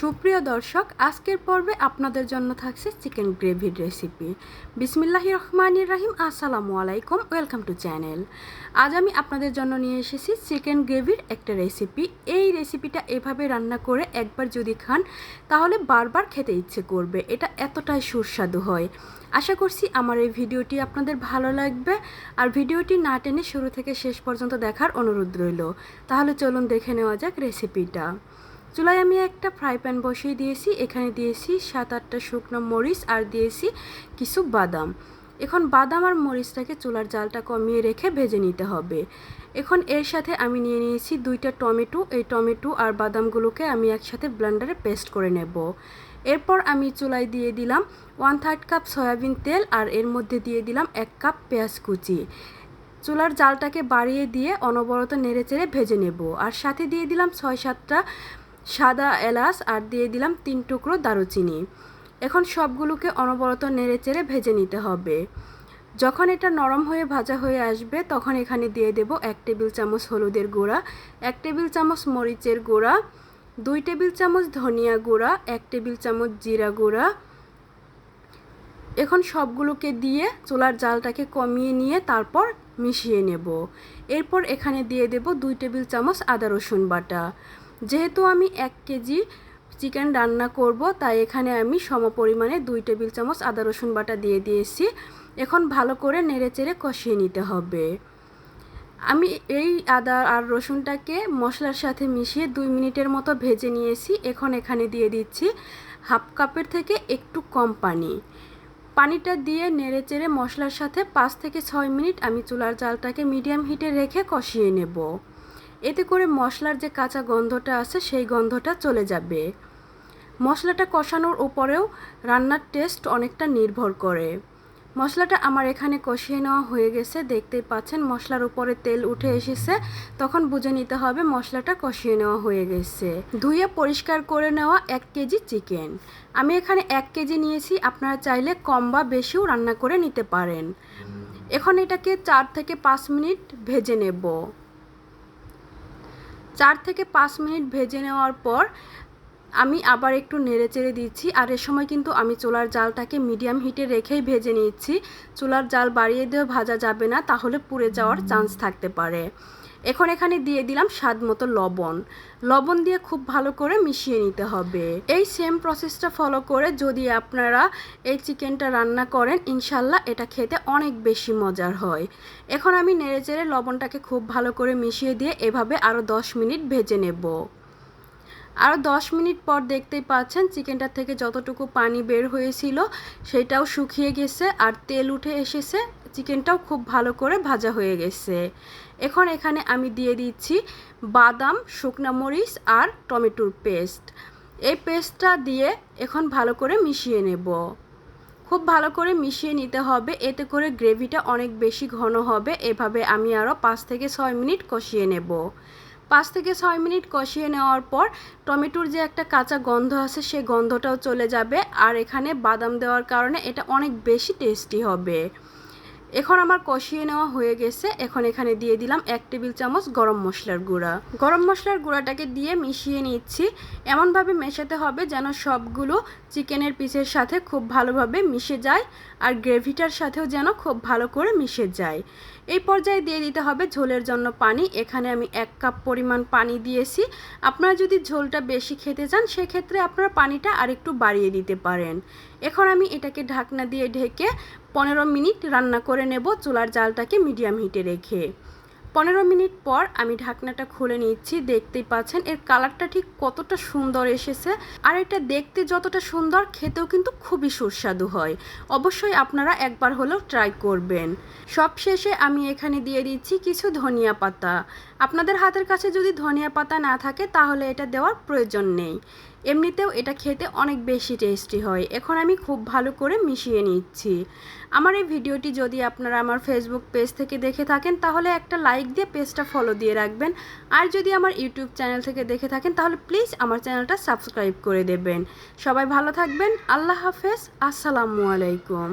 সুপ্রিয় দর্শক, আজকের পর্বে আপনাদের জন্য থাকছে চিকেন গ্রেভির রেসিপি বিসমিল্লাহ রহমানির রাহিম, আসসালামু আলাইকুম, ওয়েলকাম টু চ্যানেল। আজ আমি আপনাদের জন্য নিয়ে এসেছি চিকেন গ্রেভির একটা রেসিপি এই রেসিপিটা এভাবে রান্না করে একবার যদি খান, তাহলে বারবার খেতে ইচ্ছে করবে। এটা এতটাই সুস্বাদু হয়। আশা করছি আমার এই ভিডিওটি আপনাদের ভালো লাগবে। আর ভিডিওটি না টেনে শুরু থেকে শেষ পর্যন্ত দেখার অনুরোধ রইল। তাহলে চলুন দেখে নেওয়া যাক রেসিপিটা চুলায় আমি একটা ফ্রাই প্যান বসিয়ে দিয়েছি। এখানে দিয়েছি সাত আটটা শুকনো মরিচ আর দিয়েছি কিছু বাদাম। এখন বাদাম আর মরিচটাকে চুলার জালটা কমিয়ে রেখে ভেজে নিতে হবে। এখন এর সাথে আমি নিয়ে নিয়েছি দুইটা টমেটো। এই টমেটো আর বাদামগুলোকে আমি একসাথে ব্লেন্ডারে পেস্ট করে নেব। এরপর আমি চুলায় দিয়ে দিলাম ওয়ান থার্ড কাপ সয়াবিন তেল আর এর মধ্যে দিয়ে দিলাম এক কাপ পেঁয়াজ কুচি। চুলার জালটাকে বাড়িয়ে দিয়ে অনবরত নেড়ে চেড়ে ভেজে নেব। আর সাথে দিয়ে দিলাম ছয় সাতটা সাদা এলাচ আর দিয়ে দিলাম তিন টুকরো দারুচিনি। এখন সবগুলোকে অনবরত নেড়েচেড়ে ভেজে নিতে হবে। যখন এটা নরম হয়ে ভাজা হয়ে আসবে, তখন এখানে দিয়ে দেব এক টেবিল চামচ হলুদের গুঁড়া, এক টেবিল চামচ মরিচের গুঁড়া, দুই টেবিল চামচ ধনিয়া গুঁড়া, এক টেবিল চামচ জিরা গুঁড়া। এখন সবগুলোকে দিয়ে চুলার জালটাকে কমিয়ে নিয়ে তারপর মিশিয়ে নেব। এরপর এখানে দিয়ে দেব দুই টেবিল চামচ আদা রসুন বাটা। যেহেতু আমি এক কেজি চিকেন রান্না করব, তাই এখানে আমি সম পরিমাণে দুই টেবিল চামচ আদা রসুন বাটা দিয়ে দিয়েছি। এখন ভালো করে নেড়ে চেড়ে কষিয়ে নিতে হবে। আমি এই আদা আর রসুনটাকে মশলার সাথে মিশিয়ে দুই মিনিটের মতো ভেজে নিয়েছি। এখন এখানে দিয়ে দিচ্ছি হাফ কাপের থেকে একটু কম পানি। পানিটা দিয়ে নেড়ে চেড়ে মশলার সাথে পাঁচ থেকে ছয় মিনিট আমি চুলার জালটাকে মিডিয়াম হিটে রেখে কষিয়ে নেব। এতে করে মশলার যে কাঁচা গন্ধটা আছে, সেই গন্ধটা চলে যাবে। মশলাটা কষানোর উপরেও রান্নার টেস্ট অনেকটা নির্ভর করে। মশলাটা আমার এখানে কষিয়ে নেওয়া হয়ে গেছে। দেখতেই পাচ্ছেন, মশলার উপরে তেল উঠে এসেছে। তখন বুঝে নিতে হবে মশলাটা কষিয়ে নেওয়া হয়ে গেছে। ধুয়ে পরিষ্কার করে নেওয়া এক কেজি চিকেন। আমি এখানে এক কেজি নিয়েছি, আপনারা চাইলে কম বা বেশিও রান্না করে নিতে পারেন। এখন এটাকে চার থেকে পাঁচ মিনিট ভেজে নেব। চার থেকে পাঁচ মিনিট ভেজে নেওয়ার পর আমি আবার একটু নেড়ে চেড়ে দিচ্ছি। আর এ সময় কিন্তু আমি চুলার জালটাকে মিডিয়াম হিটে রেখেই ভেজে নিচ্ছি। চুলার জাল বাড়িয়ে দিয়েও ভাজা যাবে না তাহলে পুড়ে যাওয়ার চান্স থাকতে পারে। এখন এখানে দিয়ে দিলাম স্বাদ মতো লবণ। লবণ দিয়ে খুব ভালো করে মিশিয়ে নিতে হবে। এই সেম প্রসেসটা ফলো করে যদি আপনারা এই চিকেনটা রান্না করেন, ইনশাল্লাহ এটা খেতে অনেক বেশি মজার হয়। এখন আমি নেড়ে চেড়ে লবণটাকে খুব ভালো করে মিশিয়ে দিয়ে এভাবে আরও দশ মিনিট ভেজে নেব। আরও দশ মিনিট পর দেখতেই পাচ্ছেন চিকেনটা থেকে যতটুকু পানি বের হয়েছিল সেটাও শুকিয়ে গেছে আর তেল উঠে এসেছে। চিকেনটাও খুব ভালো করে ভাজা হয়ে গেছে। এখন এখানে আমি দিয়ে দিচ্ছি বাদাম, শুকনা মরিচ আর টমেটোর পেস্ট। এই পেস্টটা দিয়ে এখন ভালো করে মিশিয়ে নেব। খুব ভালো করে মিশিয়ে নিতে হবে, এতে করে গ্রেভিটা অনেক বেশি ঘন হবে। এভাবে আমি আরও পাঁচ থেকে ছয় মিনিট কষিয়ে নেব। পাঁচ থেকে ছয় মিনিট কষিয়ে নেওয়ার পর টমেটোর যে একটা কাঁচা গন্ধ আছে, সেই গন্ধটাও চলে যাবে। আর এখানে বাদাম দেওয়ার কারণে এটা অনেক বেশি টেস্টি হবে। এখন আমার কষিয়ে নেওয়া হয়ে গেছে। এখন এখানে দিয়ে দিলাম এক টেবিল চামচ গরম মশলার গুঁড়া। গরম মশলার গুঁড়াটাকে দিয়ে মিশিয়ে নিচ্ছি। এমনভাবে মেশাতে হবে যেন সবগুলো চিকেনের পিসের সাথে খুব ভালোভাবে মিশে যায় আর গ্রেভিটার সাথেও যেন খুব ভালো করে মিশে যায়। এই পর্যায়ে দিয়ে দিতে হবে ঝোলের জন্য পানি। এখানে আমি এক কাপ পরিমাণ পানি দিয়েছি। আপনারা যদি ঝোলটা বেশি খেতে চান, সেক্ষেত্রে আপনারা পানিটা আরেকটু বাড়িয়ে দিতে পারেন। এখন আমি এটাকে ঢাকনা দিয়ে ঢেকে পনেরো মিনিট রান্না করে নেব চুলার জালটাকে মিডিয়াম হিটে রেখে। পনেরো মিনিট পর আমি ঢাকনাটা খুলে নিচ্ছি, দেখতেই পাচ্ছেন এর কালারটা ঠিক কতটা সুন্দর এসেছে। আর এটা দেখতে যতটা সুন্দর, খেতেও কিন্তু খুবই সুস্বাদু হয়। অবশ্যই আপনারা একবার হলেও ট্রাই করবেন। সব শেষে আমি এখানে দিয়ে দিচ্ছি কিছু ধনিয়া পাতা। আপনাদের হাতের কাছে যদি ধনিয়া পাতা না থাকে, তাহলে এটা দেওয়ার প্রয়োজন নেই। এমনিতেও এটা খেতে অনেক বেশি টেস্টি হয়। এখন আমি খুব ভালো করে মিশিয়ে নিচ্ছি। আমার এই ভিডিওটি যদি আপনারা আমার ফেসবুক পেজ থেকে দেখে থাকেন, তাহলে একটা লাইক দিয়ে পেজটা ফলো দিয়ে রাখবেন। আর যদি আমার ইউটিউব চ্যানেল থেকে দেখে থাকেন, তাহলে প্লিজ আমার চ্যানেলটা সাবস্ক্রাইব করে দেবেন। সবাই ভালো থাকবেন। আল্লাহ হাফেজ। আসসালামু আলাইকুম।